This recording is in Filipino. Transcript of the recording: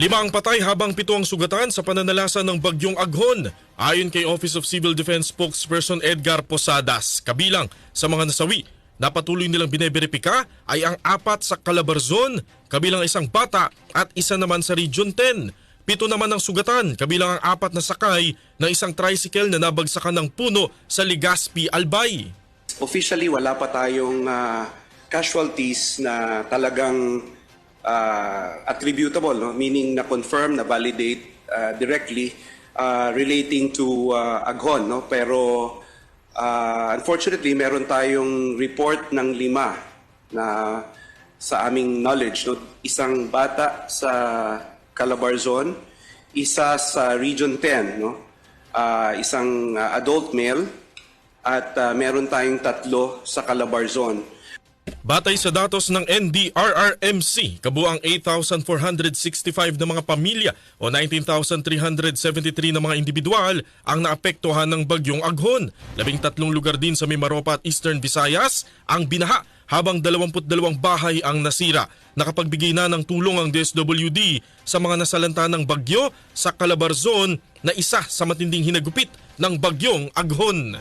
Lima ang patay habang pito ang sugatan sa pananalasa ng bagyong Aghon. Ayon kay Office of Civil Defense spokesperson Edgar Posadas, kabilang sa mga nasawi na patuloy nilang bineberipika ay ang apat sa Calabarzon, kabilang isang bata at isa naman sa Region 10. Pito naman ang sugatan, kabilang ang apat na sakay ng isang tricycle na nabagsakan ng puno sa Legazpi, Albay. Officially, wala pa tayong ah, casualties na talagang ah, attributable, no? meaning na confirm, na validate ah, directly ah, relating to ah, Aghon. No? Pero ah, unfortunately, meron tayong report ng lima na sa aming knowledge. No? Isang bata sa Calabarzon, isa sa Region 10, no? Ah, isang ah, adult male, at ah, meron tayong tatlo sa Calabarzon. Batay sa datos ng NDRRMC, kabuang 8,465 na mga pamilya o 19,373 na mga individual ang naapektuhan ng bagyong Aghon. Labing tatlong lugar din sa Mimaropa at Eastern Visayas ang binaha habang 22 bahay ang nasira. Nakapagbigay na ng tulong ang DSWD sa mga nasalanta ng bagyo sa Calabarzon na isa sa matinding hinagupit ng bagyong Aghon.